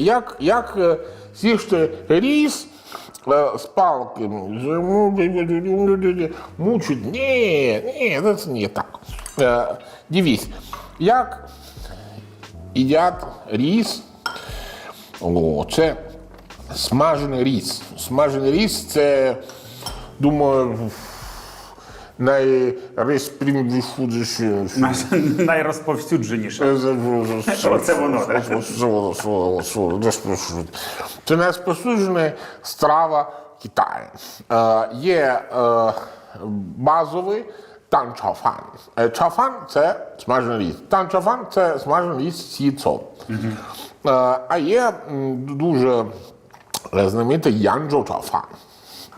як, як е, ріс е, з палками, мучить. Ні, ні, це не так. Е, Дивись, як їдять ріс, о, це смажений ріс. Смажений ріс це, думаю, найреспрімдішудіше. Найрозповсюдженіше. Оце воно, так? Це найрозповсюджена страва Китаю. Е, Є е, базовий тан чаофан. Е, Чаофан – це смажений ріс. Тан чаофан – це смажений ріс з яйцом. Е, А є дуже знаменитий янчжоу чаофан.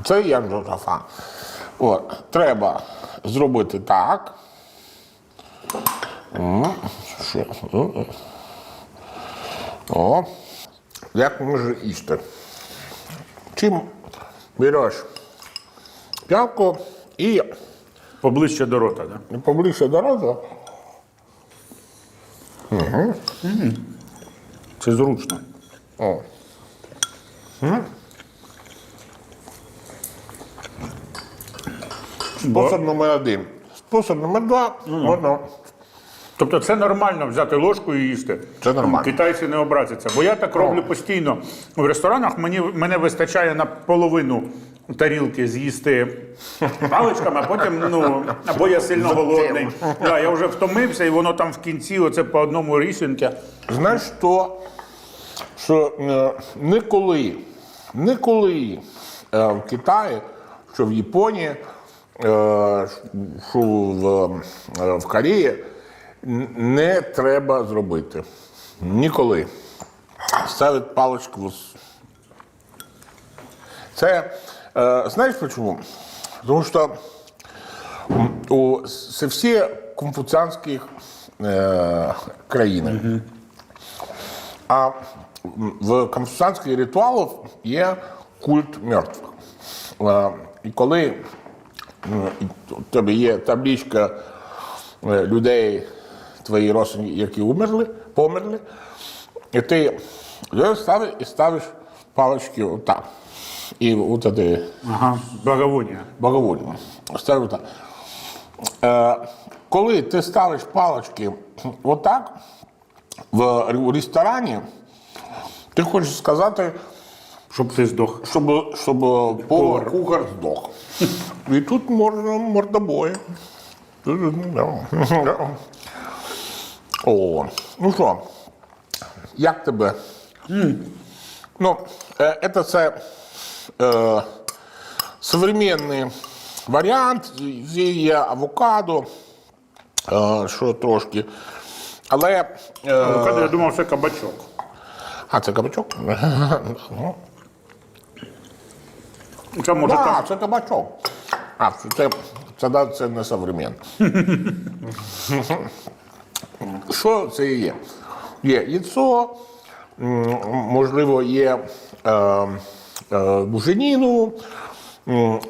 Це янчжоу чаофан. От, треба зробити так. О, як може їсти? Чим береш п'явку і Поближче до рота, так? поближче до рота. Це зручно. О. Спосіб номер один. Спосіб номер два. Воно. Тобто це нормально взяти ложку і їсти. Це нормально. Китайці не образяться. Бо я так роблю постійно. В ресторанах мені, мене вистачає на половину тарілки з'їсти паличками, а потім, ну, або я сильно голодний. Да, я вже втомився, і воно там в кінці, оце по одному рішеньке. Знаєш, що, що е, ніколи, ніколи е, в Китаї, що в Японії, що в, е, в Кореї не треба зробити. Ніколи. Ставить паличку. в. Це, е, знаєш чому? Тому що у, всі конфуціанські е, країни. А в конфуціанських ритуалах є культ мертвих. Е, І коли тебе є табличка е, людей, твої родственники, які умерли, померли, і ти ставиш і ставиш палички отак. І от це Ага, благовоння. Боговольно. Ставлю так. Е, коли ти ставиш палички отак в ре- ресторані, ти хочеш сказати, Щоб ти здох. щоб, щоб повар, кухар здох. І тут можна мордобої. О, ну що, як тебе? Ну, е, це, це е, современний варіант, є авокадо, е, що трошки. Але. Е, Авокадо, я думав, це кабачок. а, це кабачок? Ну, Це може там. Так, це кабачок. А, це, це, це, це не современ. Що це є? Є яйцо, можливо, є е, е, буженіну,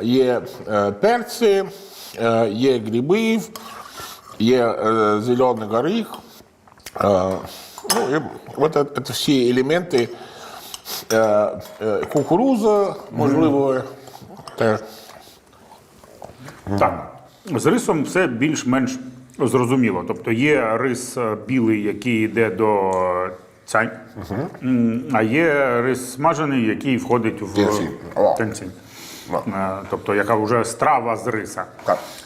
є е, перці, е, є гриби, є е, зелений горіх. Е, ну, і от це, всі елементи кукуруза, можливо, теж. Так. З рисом все більш-менш зрозуміло. Тобто є рис е, білий, який йде до цянь, а є рис смажений, який входить в. Е, Тобто, яка вже страва з риса. Так.